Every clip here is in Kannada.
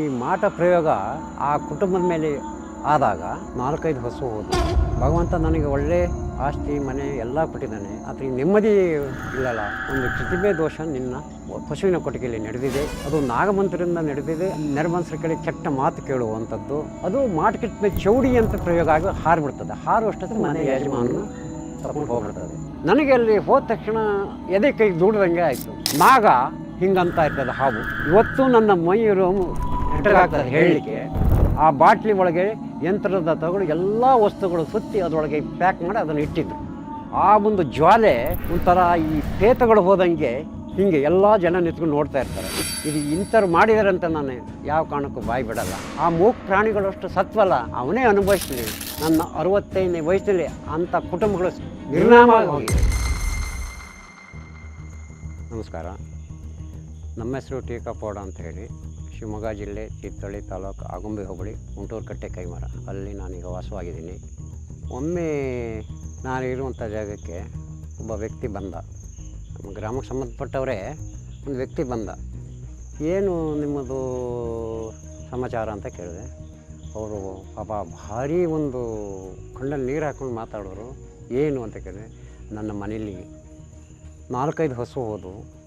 ಈ ಮಾಟ ಪ್ರಯೋಗ ಆ ಕುಟುಂಬದ ಮೇಲೆ ಆದಾಗ ನಾಲ್ಕೈದು ಹಸು ಹೋದ್ರು. ಭಗವಂತ ನನಗೆ ಒಳ್ಳೆ ಆಸ್ತಿ ಮನೆ ಎಲ್ಲ ಕೊಟ್ಟಿದ್ದಾನೆ. ಆದರೆ ನೆಮ್ಮದಿ ಇಲ್ಲಲ್ಲ. ಒಂದು ಪ್ರತಿಭೆ ದೋಷ ನಿನ್ನ ಪಶುವಿನ ಕೊಟ್ಟಿಗೆಯಲ್ಲಿ ನಡೆದಿದೆ. ಅದು ನಾಗಮಂತ್ರದಿಂದ ನಡೆದಿದೆ. ನೆರಮನ್ಸರ ಕಡೆ ಕೆಟ್ಟ ಮಾತು ಕೇಳುವಂಥದ್ದು. ಅದು ಮಾಟಕಿಟ್ಟ ಚೌಡಿ ಅಂತ ಪ್ರಯೋಗ ಆಗಿ ಹಾರಿಬಿಡ್ತದೆ. ಹಾರುವಷ್ಟೊತ್ತಿಗೆ ಮನೆ ಯಜಮಾನನ ತಗೊಂಡು ಹೋಗ್ಬಿಡ್ತದೆ. ನನಗೆ ಅಲ್ಲಿ ಹೋದ ತಕ್ಷಣ ಎದೆ ಕೈ ದೂಡ್ದಂಗೆ ಆಯಿತು. ನಾಗ ಹಿಂಗಂತ ಇರ್ತದೆ ಹಾವು. ಇವತ್ತು ನನ್ನ ಮೈಯರು ನೆಟ್ಟಗಾಗ್ತದೆ ಹೇಳಲಿಕ್ಕೆ. ಆ ಬಾಟ್ಲಿ ಒಳಗೆ ಯಂತ್ರದ ತಗೊಂಡು ಎಲ್ಲ ವಸ್ತುಗಳು ಸುತ್ತಿ ಅದರೊಳಗೆ ಪ್ಯಾಕ್ ಮಾಡಿ ಅದನ್ನು ಇಟ್ಟಿದ್ರು. ಆ ಒಂದು ಜ್ವಾಲೆ ಒಂಥರ ಈ ಪೇತಗಳು ಹೋದಂಗೆ ಹಿಂಗೆ ಎಲ್ಲ ಜನ ನಿಂತ್ಕೊಂಡು ನೋಡ್ತಾ ಇರ್ತಾರೆ. ಇದು ಇಂಥವ್ರು ಮಾಡಿದ್ದಾರೆ ಅಂತ ನಾನು ಯಾವ ಕಾರಣಕ್ಕೂ ಬಾಯಿ ಬಿಡಲ್ಲ. ಆ ಮೂಕ್ ಪ್ರಾಣಿಗಳಷ್ಟು ಸತ್ವಲ್ಲ, ಅವನೇ ಅನುಭವಿಸ್ಲಿ. ನನ್ನ ಅರವತ್ತೈದನೇ ವಯಸ್ಸಲ್ಲಿ ಅಂಥ ಕುಟುಂಬಗಳು ನಿರ್ನಾಮ ನಮಸ್ಕಾರ. ನಮ್ಮ ಹೆಸರು ಟೀಕಾಪೋಡ ಅಂತ ಹೇಳಿ. ಶಿವಮೊಗ್ಗ ಜಿಲ್ಲೆ ತೀರ್ಥಹಳ್ಳಿ ತಾಲೂಕು ಆಗುಂಬೆ ಹೋಬಳಿ, ಗುಂಟೂರು ಕಟ್ಟೆ ಕೈಮರ. ಅಲ್ಲಿ ನಾನೀಗ ವಾಸವಾಗಿದ್ದೀನಿ. ಒಮ್ಮೆ ನಾನು ಇರುವಂಥ ಜಾಗಕ್ಕೆ ಒಬ್ಬ ವ್ಯಕ್ತಿ ಬಂದ. ನಮ್ಮ ಗ್ರಾಮಕ್ಕೆ ಸಂಬಂಧಪಟ್ಟವರೇ ಒಂದು ವ್ಯಕ್ತಿ ಬಂದ. ಏನು ನಿಮ್ಮದು ಸಮಾಚಾರ ಅಂತ ಕೇಳಿದೆ. ಅವರು ಪಾಪ ಭಾರಿ ಒಂದು ಕಣ್ಣಲ್ಲಿ ನೀರು ಹಾಕೊಂಡು ಮಾತಾಡೋರು. ಏನು ಅಂತ ಕೇಳಿದೆ. ನನ್ನ ಮನೇಲಿ ನಾಲ್ಕೈದು ಹಸು ಹೋದವು.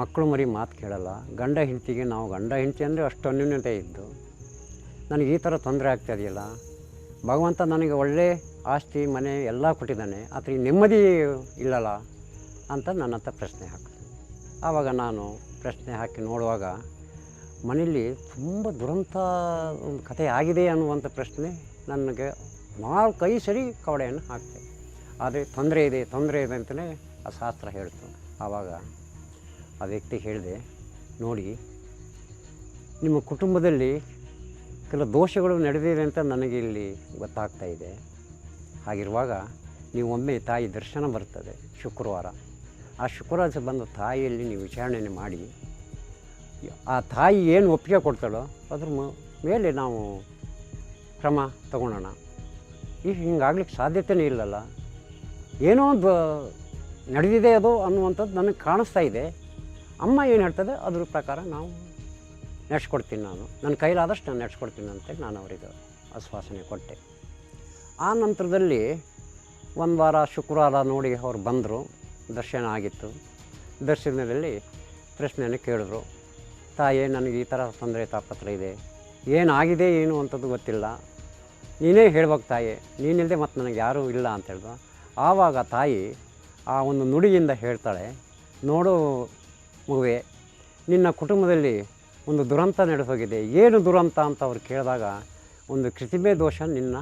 ಮಕ್ಕಳು ಮರಿ ಮಾತು ಕೇಳಲ್ಲ. ಗಂಡ ಹೆಂಡತಿಗೆ ನಾವು ಗಂಡ ಹೆಂಡತಿ ಅಂದರೆ ಅಷ್ಟು ಅನ್ಯೂನ್ಯತೆ ಇದ್ದು. ನನಗೆ ಈ ಥರ ತೊಂದರೆ ಆಗ್ತಾಯಿದೆಯಲ್ಲ ಭಗವಂತ ನನಗೆ ಒಳ್ಳೆ ಆಸ್ತಿ, ಮನೆ ಎಲ್ಲ ಕೊಟ್ಟಿದ್ದಾನೆ. ಆದರೆ ನೆಮ್ಮದಿ ಇಲ್ಲಲ್ಲ ಅಂತ ನನ್ನ ಹತ್ರ ಪ್ರಶ್ನೆ ಹಾಕಿದೆ. ಆವಾಗ ನಾನು ಪ್ರಶ್ನೆ ಹಾಕಿ ನೋಡುವಾಗ ಮನೆಯಲ್ಲಿ ತುಂಬ ದುರಂತ ಒಂದು ಕಥೆ ಆಗಿದೆ ಅನ್ನುವಂಥ ಪ್ರಶ್ನೆ ನನಗೆ ನಾಲ್ಕೈದು ಸರಿ ಕವಡೆಯನ್ನು ಹಾಕ್ತೆ. ಆದರೆ ತೊಂದರೆ ಇದೆ ತೊಂದರೆ ಇದೆ ಅಂತಲೇ ಆ ಶಾಸ್ತ್ರ ಹೇಳ್ತು. ಆವಾಗ ಆ ವ್ಯಕ್ತಿ ಹೇಳಿದೆ, ನೋಡಿ, ನಿಮ್ಮ ಕುಟುಂಬದಲ್ಲಿ ಕೆಲ ದೋಷಗಳು ನಡೆದಿದೆ ಅಂತ ನನಗೆ ಇಲ್ಲಿ ಗೊತ್ತಾಗ್ತಾ ಇದೆ. ಹಾಗಿರುವಾಗ ನೀವು ಒಮ್ಮೆ ತಾಯಿ ದರ್ಶನ ಬರ್ತದೆ ಶುಕ್ರವಾರ. ಆ ಶುಕ್ರವಾರ ಬಂದ ತಾಯಿಯಲ್ಲಿ ನೀವು ವಿಚಾರಣೆ ಮಾಡಿ. ಆ ತಾಯಿ ಏನು ಒಪ್ಪಿಗೆ ಕೊಡ್ತಾಳೋ ಅದ್ರ ಮೇಲೆ ನಾವು ಕ್ರಮ ತಗೊಳ್ಳೋಣ. ಈಗ ಹಿಂಗಾಗ್ಲಿಕ್ಕೆ ಸಾಧ್ಯತೆಯೇ ಇಲ್ಲಲ್ಲ. ಏನೋ ನಡೆದಿದೆ ಅದು ಅನ್ನುವಂಥದ್ದು ನನಗೆ ಕಾಣಿಸ್ತಾ ಇದೆ. ಅಮ್ಮ ಏನು ಹೇಳ್ತದೆ, ಅದ್ರ ಪ್ರಕಾರ ನಾವು ನಡೆಸ್ಕೊಡ್ತೀನಿ ನಾನು. ನನ್ನ ಕೈಲಾದಷ್ಟು ನಾನು ನಡೆಸ್ಕೊಡ್ತೀನಿ ಅಂತೇಳಿ ನಾನು ಅವರಿಗೆ ಆಶ್ವಾಸನೆ ಕೊಟ್ಟೆ. ಆ ನಂತರದಲ್ಲಿ ಒಂದು ವಾರ ಶುಕ್ರವಾರ ನೋಡಿ ಅವ್ರು ಬಂದರು, ದರ್ಶನ ಆಗಿತ್ತು. ದರ್ಶನದಲ್ಲಿ ಪ್ರಶ್ನೆಯನ್ನು ಕೇಳಿದ್ರು, ತಾಯೇ, ನನಗೆ ಈ ಥರ ತೊಂದರೆ, ತಾಪತ್ರ ಇದೆ. ಏನಾಗಿದೆ, ಏನು ಅಂಥದ್ದು ಗೊತ್ತಿಲ್ಲ. ನೀನೇ ಹೇಳ್ಬೇಕು ತಾಯಿ ನೀನಿಲ್ಲದೆ ಮತ್ತು ನನಗೆ ಯಾರೂ ಇಲ್ಲ ಅಂತ ಹೇಳಿದ್ರು ಆವಾಗ ತಾಯಿ ಆ ಒಂದು ನುಡಿಯಿಂದ ಹೇಳ್ತಾಳೆ, ನೋಡು ಮಗುವೆ, ನಿನ್ನ ಕುಟುಂಬದಲ್ಲಿ ಒಂದು ದುರಂತ ನಡೆದು ಹೋಗಿದೆ ಏನು ದುರಂತ ಅಂತ ಅವ್ರು ಕೇಳಿದಾಗ, ಒಂದು ಕೃತಿಮೆ ದೋಷ ನಿನ್ನ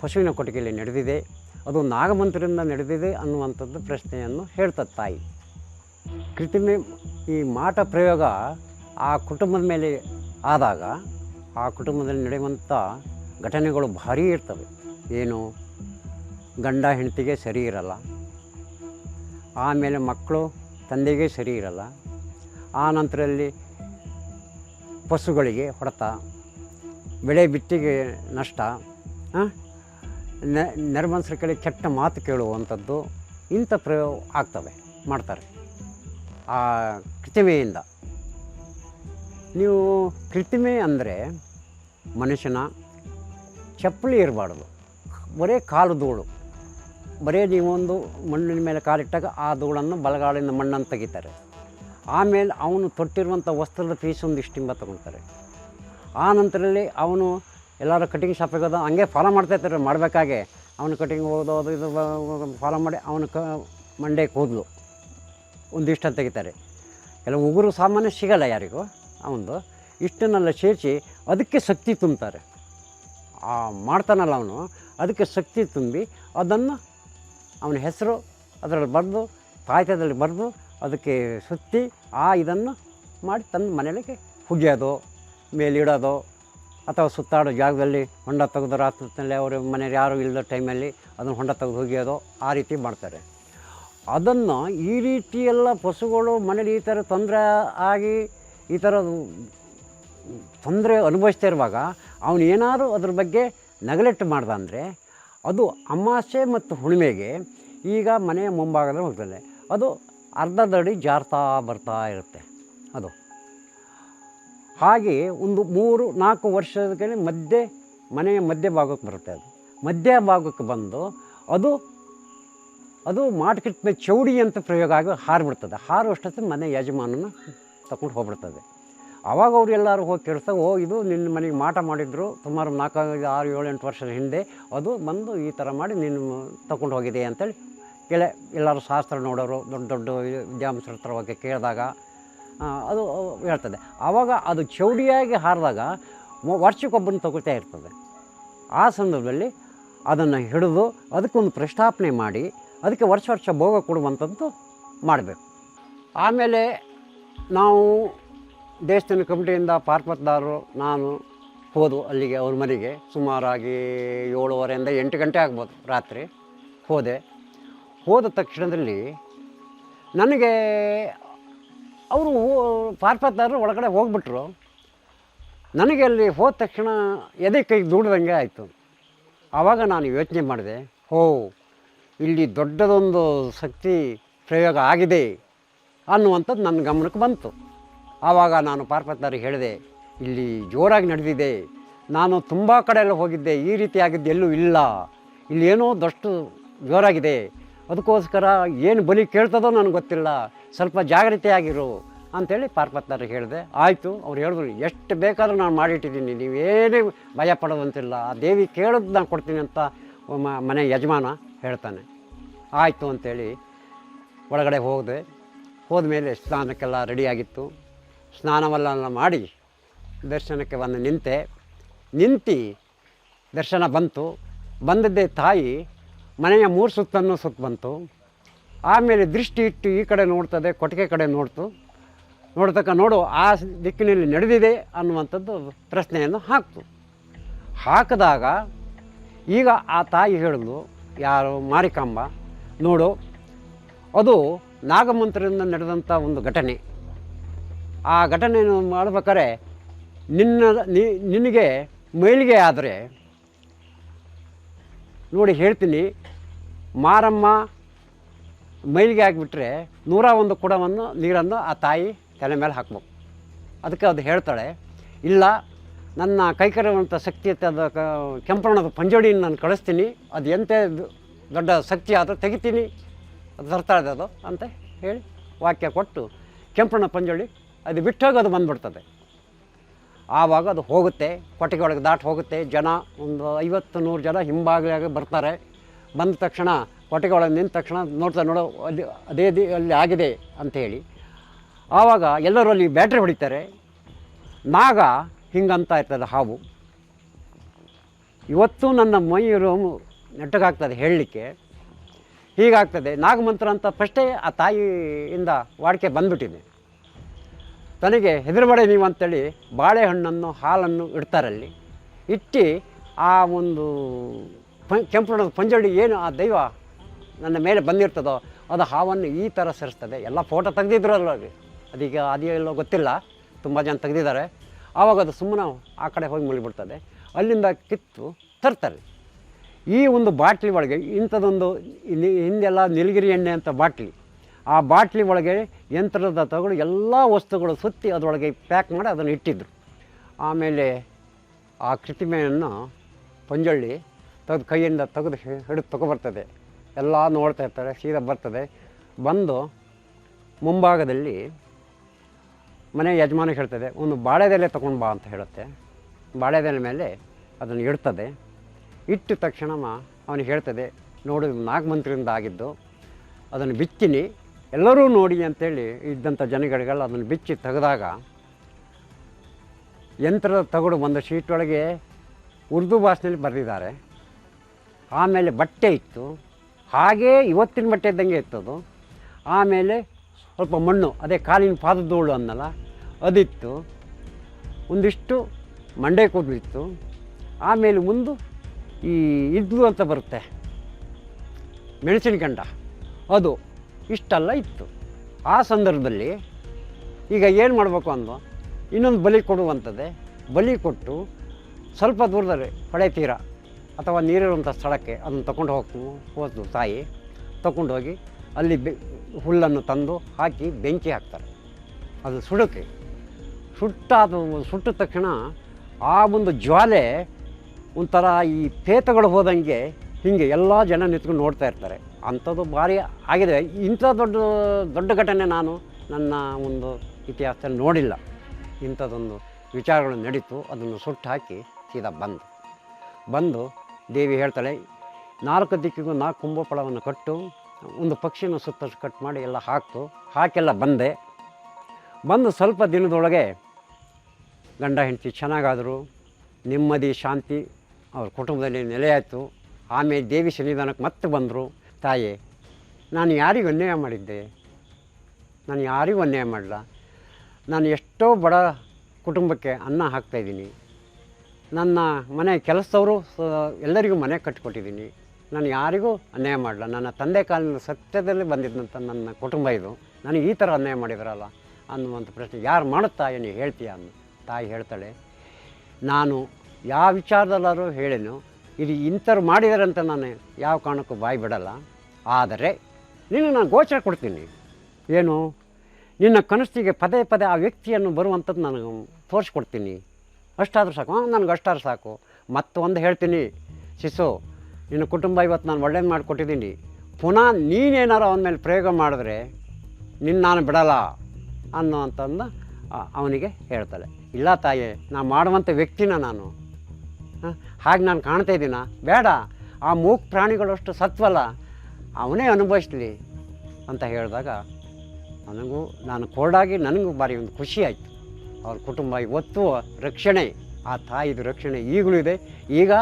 ಪಶುವಿನ ಕೊಟ್ಟಿಗೆಯಲ್ಲಿ ನಡೆದಿದೆ. ಅದು ನಾಗಮಂತ್ರದಿಂದ ನಡೆದಿದೆ ಅನ್ನುವಂಥದ್ದು ಪ್ರಶ್ನೆಯನ್ನು ಹೇಳ್ತದೆ ತಾಯಿ. ಕೃತಿಮೆ ಈ ಮಾಟ ಪ್ರಯೋಗ ಆ ಕುಟುಂಬದ ಮೇಲೆ ಆದಾಗ, ಆ ಕುಟುಂಬದಲ್ಲಿ ನಡೆಯುವಂಥ ಘಟನೆಗಳು ಭಾರೀ ಇರ್ತವೆ. ಏನು? ಗಂಡ ಹೆಂಡತಿಗೆ ಸರಿ ಇರಲ್ಲ. ಆಮೇಲೆ ಮಕ್ಕಳು ತಂದೆಗೆ ಸರಿ ಇರಲ್ಲ. ಆ ನಂತರದಲ್ಲಿ ಪಶುಗಳಿಗೆ ಹೊಡೆತ, ಬೆಳೆ ಬಿತ್ತಿಗೆ ನಷ್ಟ ನೆರಮನ್ಸರ ಕಡೆ ಕೆಟ್ಟ ಮಾತು ಕೇಳುವಂಥದ್ದು ಇಂಥ ಪ್ರಯೋಗ ಆಗ್ತವೆ, ಮಾಡ್ತಾರೆ. ಆ ಕೃತಿಮೆಯಿಂದ. ನೀವು ಕೃತಿಮೆ ಅಂದರೆ ಮನುಷ್ಯನ ಚಪ್ಪಲಿ ಇರಬಾರ್ದು. ಬರೇ ಕಾಲು ಧೂಳು. ಬರೀ ನೀವೊಂದು ಮಣ್ಣಿನ ಮೇಲೆ ಕಾಲಿಟ್ಟಾಗ ಆ ಧೂಳನ್ನು ಬಲಗಾಲಿನ ಮಣ್ಣನ್ನು ತೆಗಿತಾರೆ. ಆಮೇಲೆ ಅವನು ತೊಟ್ಟಿರುವಂಥ ವಸ್ತ್ರದ ಪೀಸ್ ಒಂದು ಇಷ್ಟಿಂಬ ತೊಗೊಳ್ತಾರೆ. ಆ ನಂತರದಲ್ಲಿ ಅವನು ಎಲ್ಲರೂ ಕಟಿಂಗ್ ಶಾಪಿಗೆ ಹೋದ ಹಂಗೆ ಫಾಲೋ ಮಾಡ್ತಾಯಿರ್ತಾರೆ ಮಾಡಬೇಕಾಗೆ ಅವನು ಕಟಿಂಗ್ ಹೋಗೋದು ಅದು ಇದು ಫಾಲೋ ಮಾಡಿ ಅವನು ಕ ಮಂಡೆ ಕೂದಲು ಒಂದಿಷ್ಟು ತೆಗಿತಾರೆ. ಕೆಲವು ಉಗುರು ಸಾಮಾನ್ಯ ಸಿಗಲ್ಲ ಯಾರಿಗೂ ಅವನದು ಇಷ್ಟನ್ನೆಲ್ಲ ಸೇರಿಸಿ ಅದಕ್ಕೆ ಶಕ್ತಿ ತುಂಬ್ತಾರೆ. ಮಾಡ್ತಾನಲ್ಲ ಅವನು, ಅದಕ್ಕೆ ಶಕ್ತಿ ತುಂಬಿ ಅದನ್ನು ಅವನ ಹೆಸರು, ಅದರಲ್ಲಿ ಬರೆದು ತಾಯ್ತದಲ್ಲಿ ಬರೆದು ಅದಕ್ಕೆ ಸುತ್ತಿ ಆ ಇದನ್ನು ಮಾಡಿ ತಂದು ಮನೆಯಲ್ಲಿಗೆ ಹುಗಿಯೋದು ಮೇಲಿಡೋದು, ಅಥವಾ ಸುತ್ತಾಡೋ ಜಾಗದಲ್ಲಿ ಹೊಂಡ ತೆಗೆದು ರಾತ್ರಿ ಅವರು ಮನೆಯಲ್ಲಿ ಯಾರು ಇಲ್ಲದ ಟೈಮಲ್ಲಿ ಅದನ್ನು ಹೊಂಡ ತೆಗೆದು ಹುಗಿಯೋದು ಆ ರೀತಿ ಮಾಡ್ತಾರೆ. ಅದನ್ನು ಈ ರೀತಿ ಎಲ್ಲ ಪಶುಗಳು ಮನೇಲಿ ಈ ಥರ ತೊಂದರೆ ಆಗಿ, ಈ ಥರ ತೊಂದರೆ ಅನುಭವಿಸ್ತಾ ಇರುವಾಗ ಅವನು ಅದ್ರ ಬಗ್ಗೆ ನೆಗ್ಲೆಕ್ಟ್ ಮಾಡ್ದ ಅಂದರೆ ಅದು ಅಮಾಸೆ ಮತ್ತು ಹುಣ್ಣಿಮೆಗೆ ಈಗ ಮನೆಯ ಮುಂಭಾಗದಲ್ಲಿ ಹೋಗ್ತದೆ. ಅದು ಅರ್ಧದಡಿ ಜಾರ್ತಾ ಬರ್ತಾ ಇರುತ್ತೆ. ಅದು. ಹಾಗೆ ಒಂದು ಮೂರು, ನಾಲ್ಕು ವರ್ಷದ ಮಧ್ಯೆ, ಮನೆಯ ಮಧ್ಯ ಭಾಗಕ್ಕೆ ಬರುತ್ತೆ ಅದು. ಮಧ್ಯ ಭಾಗಕ್ಕೆ ಬಂದು ಅದು ಅದು ಮಾರ್ಕೆಟ್ ಮೇಲೆ ಚೌಡಿ ಅಂತ ಪ್ರಯೋಗ ಆಗಿ ಹಾರಿಬಿಡ್ತದೆ. ಹಾರುವಷ್ಟೊತ್ತಿಗೆ ಮನೆ ಯಜಮಾನನ ತಗೊಂಡು ಹೋಗ್ಬಿಡ್ತದೆ. ಆವಾಗ ಅವ್ರು ಎಲ್ಲರೂ ಹೋಗಿ ಓ ಇದು ನಿನ್ನ ಮನೆಗೆ ಮಾಟ ಮಾಡಿದ್ರು. ಸುಮಾರು ನಾಲ್ಕು ಆರು, ಏಳು, ಎಂಟು ವರ್ಷದ ಹಿಂದೆ ಅದು ಬಂದು ಈ ಥರ ಮಾಡಿ ನಿನ್ನ ತಗೊಂಡು ಹೋಗಿದೆ ಅಂತೇಳಿ ಕೆಳ ಎಲ್ಲರೂ ಶಾಸ್ತ್ರ ನೋಡೋರು, ದೊಡ್ಡ ದೊಡ್ಡ ವಿದ್ಯಾಂಸರ ಹತ್ರ ಹೋಗಿ ಕೇಳಿದಾಗ ಅದು ಹೇಳ್ತದೆ. ಆವಾಗ ಅದು ಚೌಡಿಯಾಗಿ ಹಾರಿದಾಗ ವರ್ಷಕ್ಕೊಬ್ಬನ ತಗೊಳ್ತಾ ಇರ್ತದೆ. ಆ ಸಂದರ್ಭದಲ್ಲಿ ಅದನ್ನು ಹಿಡಿದು ಅದಕ್ಕೊಂದು ಪ್ರಸ್ತಾಪನೆ ಮಾಡಿ ಅದಕ್ಕೆ ವರ್ಷ ವರ್ಷ ಭೋಗ ಕೊಡುವಂಥದ್ದು ಮಾಡಬೇಕು. ಆಮೇಲೆ ನಾವು ದೇವಸ್ಥಾನ ಕಮಿಟಿಯಿಂದ ಪಾರ್ಪತ್ದಾರರು ನಾನು ಹೋದು ಅಲ್ಲಿಗೆ ಅವ್ರ ಮನೆಗೆ. ಸುಮಾರಾಗಿ ಏಳುವರೆಯಿಂದ ಎಂಟು ಗಂಟೆ ಆಗ್ಬೋದು ರಾತ್ರಿ ಹೋದೆ. ಹೋದ ತಕ್ಷಣದಲ್ಲಿ ನನಗೆ ಅವರು ಪಾರ್ಪತ್ದಾರರು ಒಳಗಡೆ ಹೋಗ್ಬಿಟ್ರು. ನನಗೆ ಅಲ್ಲಿ ಹೋದ ತಕ್ಷಣ ಎದೆ ಕೈ ದೂಡ್ದಂಗೆ ಆಯಿತು. ಆವಾಗ ನಾನು ಯೋಚನೆ ಮಾಡಿದೆ, ಹೋ, ಇಲ್ಲಿ ದೊಡ್ಡದೊಂದು ಶಕ್ತಿ ಪ್ರಯೋಗ ಆಗಿದೆ ಅನ್ನುವಂಥದ್ದು ನನ್ನ ಗಮನಕ್ಕೆ ಬಂತು. ಆವಾಗ ನಾನು ಪಾರ್ಪತ್ನವ್ರಿಗೆ ಹೇಳಿದೆ, ಇಲ್ಲಿ ಜೋರಾಗಿ ನಡೆದಿದೆ, ನಾನು ತುಂಬ ಕಡೆ ಎಲ್ಲ ಹೋಗಿದ್ದೆ, ಈ ರೀತಿಯಾಗಿದ್ದು ಎಲ್ಲೂ ಇಲ್ಲ, ಇಲ್ಲಿ ಏನೋ ದಷ್ಟು ಜೋರಾಗಿದೆ, ಅದಕ್ಕೋಸ್ಕರ ಏನು ಬಲಿ ಕೇಳ್ತದೋ ನನಗೆ ಗೊತ್ತಿಲ್ಲ, ಸ್ವಲ್ಪ ಜಾಗೃತಿಯಾಗಿರು ಅಂಥೇಳಿ ಪಾರ್ಪತ್ನವ್ರಿಗೆ ಹೇಳಿದೆ. ಆಯಿತು, ಅವ್ರು ಹೇಳಿದ್ರು, ಎಷ್ಟು ಬೇಕಾದರೂ ನಾನು ಮಾಡಿಟ್ಟಿದ್ದೀನಿ, ನೀವೇನೇ ಭಯ ಪಡೋದಂತಿಲ್ಲ, ಆ ದೇವಿ ಕೇಳೋದು ನಾನು ಕೊಡ್ತೀನಿ ಅಂತ ಮನೆ ಯಜಮಾನ ಹೇಳ್ತಾನೆ. ಆಯಿತು ಅಂಥೇಳಿ ಒಳಗಡೆ ಹೋದೆ. ಹೋದ ಮೇಲೆ ಸ್ನಾನಕ್ಕೆಲ್ಲ ರೆಡಿಯಾಗಿತ್ತು ಸ್ನಾನವೆಲ್ಲ ಮಾಡಿ ದರ್ಶನಕ್ಕೆ ಬಂದು ನಿಂತೆ. ನಿಂತು ದರ್ಶನ ಬಂತು. ಬಂದದ್ದೇ ತಾಯಿ ಮನೆಯ ಮೂರು ಸುತ್ತನ್ನು ಸುತ್ತ ಬಂತು. ಆಮೇಲೆ ದೃಷ್ಟಿ ಇಟ್ಟು ಈ ಕಡೆ ನೋಡ್ತದೆ, ಕೊಟ್ಟಿಗೆ ಕಡೆ ನೋಡ್ತು. ನೋಡ್ತಕ್ಕ ನೋಡು, ಆ ದಿಕ್ಕಿನಲ್ಲಿ ನಡೆದಿದೆ ಅನ್ನುವಂಥದ್ದು ಪ್ರಶ್ನೆಯನ್ನು ಹಾಕ್ತು. ಹಾಕಿದಾಗ ಈಗ ಆ ತಾಯಿ ಹೇಳಿದ್ಲು ಯಾರು ಮಾರಿಕಾಂಬ, ನೋಡು, ಅದು ನಾಗಮಂತ್ರದಿಂದ ನಡೆದಂಥ ಒಂದು ಘಟನೆ. ಆ ಘಟನೆಯನ್ನು ಮಾಡಬೇಕಾದ್ರೆ ನಿನ್ನ ನಿನಗೆ ಮೈಲಿಗೆ ಆದರೆ, ನೋಡಿ ಹೇಳ್ತೀನಿ, ಮಾರಮ್ಮ ಮೈಲಿಗೆ ಹಾಕಿಬಿಟ್ರೆ ನೂರ ಒಂದು ಕುಡವನ್ನು ನೀರನ್ನು ಆ ತಾಯಿ ತಲೆ ಮೇಲೆ ಹಾಕ್ಬೇಕು. ಅದಕ್ಕೆ ಅದು ಹೇಳ್ತಾಳೆ, ಇಲ್ಲ, ನನ್ನ ಕೈಕರುವಂಥ ಶಕ್ತಿ ಅದು ಕೆಂಪಣ್ಣದ ಪಂಜೋಡಿಯನ್ನು ನಾನು ಕಳಿಸ್ತೀನಿ, ಅದು ಎಂತೆ ದೊಡ್ಡ ಶಕ್ತಿ ಆದರೂ ತೆಗಿತೀನಿ, ಅದು ತರ್ತಾಳೆ ಅದು ಅಂತ ಹೇಳಿ ವಾಕ್ಯ ಕೊಟ್ಟು ಕೆಂಪಣ್ಣ ಪಂಜೋಳಿ ಅದು ಬಿಟ್ಟೋಗಿ ಅದು ಬಂದ್ಬಿಡ್ತದೆ. ಆವಾಗ ಅದು ಹೋಗುತ್ತೆ, ಕೊಟ್ಟಿಗೆ ಒಳಗೆ ದಾಟಿ ಹೋಗುತ್ತೆ, ಜನ ಒಂದು ಐವತ್ತು ನೂರು ಜನ ಹಿಂಬಾಗಿಲಾಗಿ ಬರ್ತಾರೆ. ಬಂದ ತಕ್ಷಣ ಕೊಟ್ಟಿಗೆ ಒಳಗೆ ನಿಂತ ತಕ್ಷಣ ನೋಡ್ತಾ ನೋಡೋ, ಅಲ್ಲಿ, ಅದೇ ಅಲ್ಲಿ ಆಗಿದೆ ಅಂಥೇಳಿ ಆವಾಗ ಎಲ್ಲರೂ ಅಲ್ಲಿ ಬ್ಯಾಟ್ರಿ ಹೊಡಿತಾರೆ. ನಾಗ ಹಿಂಗಂತ ಇರ್ತದೆ ಹಾವು. ಇವತ್ತು ನನ್ನ ಮೈರು ನೆಟ್ಟಗಾಗ್ತದೆ ಹೇಳಲಿಕ್ಕೆ. ಹೀಗಾಗ್ತದೆ, ನಾಗಮಂತ್ರ ಅಂತ ಫಸ್ಟೇ ಆ ತಾಯಿಯಿಂದ ವಾಡಿಕೆ ಬಂದ್ಬಿಟ್ಟಿದೆ. ತನಗೆ ಹೆದರಬೇಡ ನೀವು ಅಂತೇಳಿ ಬಾಳೆಹಣ್ಣನ್ನು, ಹಾಲನ್ನು ಇಡ್ತಾರಲ್ಲಿ. ಇಟ್ಟು ಆ ಒಂದು ಪ ಕೆಂಪುಣದ ಪಂಜಡಿ ಏನು ಆ ದೈವ ನನ್ನ ಮೇಲೆ ಬಂದಿರ್ತದೋ, ಅದು ಹಾವನ್ನು ಈ ಥರ ಸರಿಸ್ತದೆ. ಎಲ್ಲ ಫೋಟೋ ತೆಗೆದಿದ್ರು ಅದು ಅದೀಗ ಅದೆಲ್ಲೋ ಗೊತ್ತಿಲ್ಲ. ತುಂಬ ಜನ ತೆಗೆದಿದ್ದಾರೆ. ಆವಾಗ ಅದು ಸುಮ್ಮನೆ ಆ ಕಡೆ ಹೋಗಿ ಮುಳಿಬಿಡ್ತದೆ ಅಲ್ಲಿಂದ ಕಿತ್ತು ತರ್ತಾರೆ. ಈ ಒಂದು ಬಾಟ್ಲಿ ಒಳಗೆ ಇಂಥದ್ದೊಂದು ಇಲ್ಲಿ ಹಿಂದೆಲ್ಲ ನೀಲಗಿರಿ ಎಣ್ಣೆ ಅಂತ ಬಾಟ್ಲಿ ಆ ಬಾಟ್ಲಿ ಒಳಗೆ ಯಂತ್ರದ ತಗೊಂಡು ಎಲ್ಲ ವಸ್ತುಗಳು ಸುತ್ತಿ ಅದರೊಳಗೆ ಪ್ಯಾಕ್ ಮಾಡಿ ಅದನ್ನು ಇಟ್ಟಿದ್ದರು ಆಮೇಲೆ ಆ ಕೃತಿಮೆಯನ್ನು ಪಂಜಳ್ಳಿ ತೆಗೆದು ಕೈಯಿಂದ ತೆಗೆದು ಹಿಡಿದು ತಗೊಬರ್ತದೆ ಎಲ್ಲ ನೋಡ್ತಾ ಇರ್ತಾರೆ, ಸೀದಾ ಬರ್ತದೆ. ಬಂದು ಮುಂಭಾಗದಲ್ಲಿ ಮನೆ ಯಜಮಾನ ಹೇಳ್ತದೆ, ಒಂದು ಬಾಳೆದೆಲೆ ತೊಗೊಂಡು ಬಾ ಅಂತ ಹೇಳುತ್ತೆ. ಬಾಳೆದೆಲೆ ಮೇಲೆ ಅದನ್ನು ಇಡ್ತದೆ. ಇಟ್ಟ ತಕ್ಷಣ ಅವನಿಗೆ ಹೇಳ್ತದೆ, ನೋಡು ನಾಗಮಂತ್ರಿಯಿಂದ ಆಗಿದ್ದು, ಅದನ್ನು ಬಿಚ್ಚಿನಿ ಎಲ್ಲರೂ ನೋಡಿ ಅಂತೇಳಿ ಇದ್ದಂಥ ಜನಗಳಿಗೆಲ್ಲ ಅದನ್ನು ಬಿಚ್ಚಿ ತೆಗೆದಾಗ ಯಂತ್ರದ ತಗಡು ಒಂದು ಶೀಟ್ ಒಳಗೆ ಉರ್ದು ಭಾಷೆಯಲ್ಲಿ ಬರೆದಿದ್ದಾರೆ. ಆಮೇಲೆ ಬಟ್ಟೆ ಇತ್ತು. ಹಾಗೇ ಇವತ್ತಿನ ಬಟ್ಟೆ ಇದ್ದಂಗೆ ಇತ್ತದು. ಆಮೇಲೆ ಸ್ವಲ್ಪ ಮಣ್ಣು, ಅದೇ ಕಾಲಿನ ಪಾದಧೂಳು ಅನ್ನಲ್ಲ ಅದಿತ್ತು. ಒಂದಿಷ್ಟು ಮಂಡೆ ಕೂದಲಿತ್ತು ಆಮೇಲೆ ಮುಂದೆ ಈ ಇದ್ಲು ಅಂತ ಬರುತ್ತೆ. ಮೆಣಸಿನ ಗಂಡ. ಅದು ಇಷ್ಟೆಲ್ಲ ಇತ್ತು. ಆ ಸಂದರ್ಭದಲ್ಲಿ ಈಗ ಏನು ಮಾಡಬೇಕು ಅಂದು ಇನ್ನೊಂದು ಬಲಿ ಕೊಡುವಂಥದ್ದೇ. ಬಲಿ ಕೊಟ್ಟು ಸ್ವಲ್ಪ ದೂರದಲ್ಲಿ ಹೊಳೆ ತೀರ ಅಥವಾ ನೀರಿರುವಂಥ ಸ್ಥಳಕ್ಕೆ ಅದನ್ನು ತಗೊಂಡು ಹೋಗ್ತು ಹೋದ್ಲು ತಾಯಿ. ತಗೊಂಡೋಗಿ ಅಲ್ಲಿ ಬೆ, ಹುಲ್ಲನ್ನು ತಂದು ಹಾಕಿ ಬೆಂಕಿ ಹಾಕ್ತಾರೆ. ಅದು ಸುಡುಕೆ. ಸುಟ್ಟಾದ ಸುಟ್ಟ ತಕ್ಷಣ ಆ ಒಂದು ಜ್ವಾಲೆ ಒಂಥರ ಈ ಪೇತಗಳು ಹೋದಂಗೆ ಹೀಗೆ ಎಲ್ಲ ಜನ ನಿಂತ್ಕೊಂಡು ನೋಡ್ತಾ ಇರ್ತಾರೆ. ಅಂಥದ್ದು ಭಾರಿ ಆಗಿದೆ. ಇಂಥ ದೊಡ್ಡ ದೊಡ್ಡ ಘಟನೆ ನಾನು ನನ್ನ ಒಂದು ಇತಿಹಾಸದಲ್ಲಿ ನೋಡಿಲ್ಲ. ಇಂಥದ್ದೊಂದು ವಿಚಾರಗಳು ನಡೀತು. ಅದನ್ನು ಸುಟ್ಟು ಹಾಕಿ ಸೀದಾ ಬಂದು ಬಂದು ದೇವಿ ಹೇಳ್ತಾಳೆ, ನಾಲ್ಕು ದಿಕ್ಕಿಗೂ ನಾಲ್ಕು ಕುಂಭಫಲವನ್ನು ಕಟ್ಟು, ಒಂದು ಪಕ್ಷಿನ ಸುತ್ತ ಕಟ್ ಮಾಡಿ ಎಲ್ಲ ಹಾಕ್ತು. ಹಾಕೆಲ್ಲ ಬಂದೆ. ಬಂದು ಸ್ವಲ್ಪ ದಿನದೊಳಗೆ ಗಂಡ ಹೆಂಡತಿ ಚೆನ್ನಾಗಾದರು. ನೆಮ್ಮದಿ, ಶಾಂತಿ ಅವ್ರ ಕುಟುಂಬದಲ್ಲಿ ನೆಲೆಯಾಯಿತು ಆಮೇಲೆ ದೇವಿ ಸನ್ನಿಧಾನಕ್ಕೆ ಮತ್ತೆ ಬಂದರು, ತಾಯಿ, ನಾನು ಯಾರಿಗೂ ಅನ್ಯಾಯ ಮಾಡಿದ್ದೆ? ನಾನು ಯಾರಿಗೂ ಅನ್ಯಾಯ ಮಾಡಲ್ಲ. ನಾನು ಎಷ್ಟೋ ಬಡ ಕುಟುಂಬಕ್ಕೆ ಅನ್ನ ಹಾಕ್ತಾಯಿದ್ದೀನಿ ನನ್ನ ಮನೆ ಕೆಲಸದವರು ಎಲ್ಲರಿಗೂ ಮನೆ ಕಟ್ಟಿಕೊಟ್ಟಿದ್ದೀನಿ ನಾನು ಯಾರಿಗೂ ಅನ್ಯಾಯ ಮಾಡಲ್ಲ. ನನ್ನ ತಂದೆ ಕಾಲಿನ ಸತ್ಯದಲ್ಲಿ ಬಂದಿದ್ದಂಥ ನನ್ನ ಕುಟುಂಬ ಇದು. ನನಗೆ ಈ ಥರ ಅನ್ಯಾಯ ಮಾಡಿದ್ರಲ್ಲ? ಅನ್ನುವಂಥ ಪ್ರಶ್ನೆ, ಯಾರು ಮಾಡುತ್ತಾ ನೀ ಹೇಳ್ತೀಯ? ಅನ್ನು ತಾಯಿ ಹೇಳ್ತಾಳೆ, ನಾನು ಯಾವ ವಿಚಾರದಲ್ಲಾದರೂ ಹೇಳೇನು ಇದು ಇಂಥವ್ರು ಮಾಡಿದಾರಂತ ನಾನು ಯಾವ ಕಾರಣಕ್ಕೂ ಬಾಯಿ ಬಿಡಲ್ಲ. ಆದರೆ ನಿನ್ನ ನಾನು ಗೋಚರ ಕೊಡ್ತೀನಿ. ಏನು? ನಿನ್ನ ಕನಸಿಗೆ ಪದೇ ಪದೇ ಆ ವ್ಯಕ್ತಿಯನ್ನು ಬರುವಂಥದ್ದು ನಾನು ತೋರಿಸ್ಕೊಡ್ತೀನಿ. ಅಷ್ಟಾದರೂ ಸಾಕು. ಹಾಂ, ನನಗೆ ಅಷ್ಟಾದ್ರೂ ಸಾಕು. ಮತ್ತೊಂದು ಹೇಳ್ತೀನಿ. ಶಿಶು, ನಿನ್ನ ಕುಟುಂಬ ಇವತ್ತು ನಾನು ಒಳ್ಳೇದು ಮಾಡಿಕೊಟ್ಟಿದ್ದೀನಿ. ಪುನಃ ನೀನೇನಾರು ಅವನ ಮೇಲೆ ಪ್ರಯೋಗ ಮಾಡಿದ್ರೆ ನಿನ್ನ ನಾನು ಬಿಡಲ್ಲ ಅನ್ನೋವಂಥದ್ದು ಅವನಿಗೆ ಹೇಳ್ತಾಳೆ. ಇಲ್ಲ ತಾಯಿ ನಾನು ಮಾಡುವಂಥ ವ್ಯಕ್ತಿನ ನಾನು. ಹಾಂ ಹಾಗೆ ನಾನು ಕಾಣ್ತಾ ಇದ್ದೀನ? ಬೇಡ. ಆ ಮೂಕ್ ಪ್ರಾಣಿಗಳಷ್ಟು ಸತ್ವಲ್ಲ. ಅವನೇ ಅನುಭವಿಸ್ಲಿ ಅಂತ ಹೇಳಿದಾಗ ನನಗೂ, ನಾನು ಕೋಡಾಗಿ ನನಗೂ ಭಾರಿ ಒಂದು ಖುಷಿ ಆಯಿತು. ಅವ್ರ ಕುಟುಂಬ ಇವತ್ತು ರಕ್ಷಣೆ, ಆ ತಾಯಿದು ರಕ್ಷಣೆ ಈಗಲೂ ಇದೆ. ಈಗ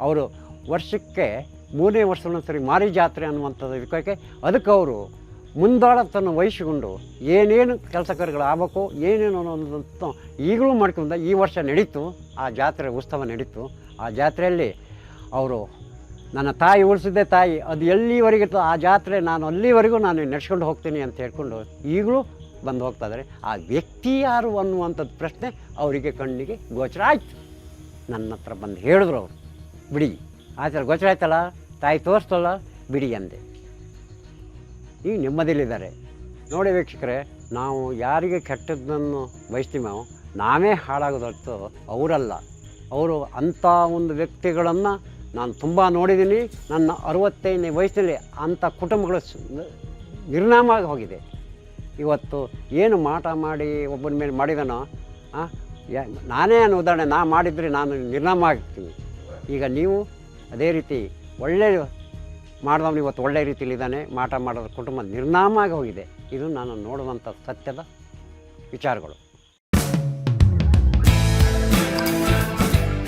ಅವರು ವರ್ಷಕ್ಕೆ ಮೂರನೇ ವರ್ಷದ ಸರಿ ಮಾರಿ ಜಾತ್ರೆ ಅನ್ನುವಂಥದ್ದು ಇದಕ್ಕೆ, ಅದಕ್ಕೆ ಅವರು ಮುಂದಾಳತನ್ನು ವಹಿಸಿಕೊಂಡು ಏನೇನು ಕೆಲಸ ಕಾರ್ಯಗಳಾಗಬೇಕು ಏನೇನು ಅನ್ನೋದಂತ ಈಗಲೂ ಮಾಡ್ಕೊಂಡ ಈ ವರ್ಷ ನಡೀತು, ಆ ಜಾತ್ರೆ ಉತ್ಸವ ನಡೀತು. ಆ ಜಾತ್ರೆಯಲ್ಲಿ ಅವರು ನನ್ನ ತಾಯಿ ಉಳಿಸಿದ್ದೆ ತಾಯಿ, ಅದು ಎಲ್ಲಿವರೆಗೆ ಆ ಜಾತ್ರೆ ನಾನು ಅಲ್ಲಿವರೆಗೂ ನಾನು ನಡ್ಸ್ಕೊಂಡು ಹೋಗ್ತೀನಿ ಅಂತ ಹೇಳ್ಕೊಂಡು ಈಗಲೂ ಬಂದು ಹೋಗ್ತಾ ಇದ್ದಾರೆ. ಆ ವ್ಯಕ್ತಿ ಯಾರು ಅನ್ನುವಂಥದ್ದು ಪ್ರಶ್ನೆ ಅವರಿಗೆ ಕಣ್ಣಿಗೆ ಗೋಚರ ಆಯಿತು. ನನ್ನ ಹತ್ರ ಬಂದು ಹೇಳಿದ್ರು ಅವರು, ಬಿಡಿ ಆಯ್ತಲ್ಲ ಗೋಚರ ಆಯ್ತಲ್ಲ, ತಾಯಿ ತೋರಿಸ್ತಲ್ಲ ಬಿಡಿ ಅಂದೆ. ಈಗ ನೆಮ್ಮದಿಲಿದ್ದಾರೆ ನೋಡಿ ವೀಕ್ಷಕರೇ, ನಾವು ಯಾರಿಗೆ ಕೆಟ್ಟದ್ದನ್ನು ಬಯಸ್ತೀವೋ ನಾವೇ ಹಾಳಾಗೋದು ಅವರಲ್ಲ. ಅವರು ಅಂಥ ಒಂದು ವ್ಯಕ್ತಿಗಳನ್ನು ನಾನು ತುಂಬ ನೋಡಿದ್ದೀನಿ. ನನ್ನ ಅರವತ್ತೈದನೇ ವಯಸ್ಸಿನಲ್ಲಿ ಅಂಥ ಕುಟುಂಬಗಳು ನಿರ್ನಾಮ ಹೋಗಿದೆ. ಇವತ್ತು ಏನು ಮಾಟ ಮಾಡಿ ಒಬ್ಬನ ಮೇಲೆ ಮಾಡಿದನೋ ನಾನೇ ಅನ್ನೋ ಉದಾಹರಣೆ ನಾ ಮಾಡಿದರೆ ನಾನು ನಿರ್ನಾಮ ಆಗ್ತೀನಿ. ಈಗ ನೀವು ಅದೇ ರೀತಿ ಒಳ್ಳೆ ಮಾಡಿದವನು ಇವತ್ತು ಒಳ್ಳೆಯ ರೀತಿಯಲ್ಲಿದ್ದಾನೆ ಮಾಟ ಮಾಡೋದ್ರ ಕುಟುಂಬ ನಿರ್ನಾಮ ಆಗಿ ಹೋಗಿದೆ. ಇದು ನಾನು ನೋಡುವಂಥ ಸತ್ಯದ ವಿಚಾರಗಳು.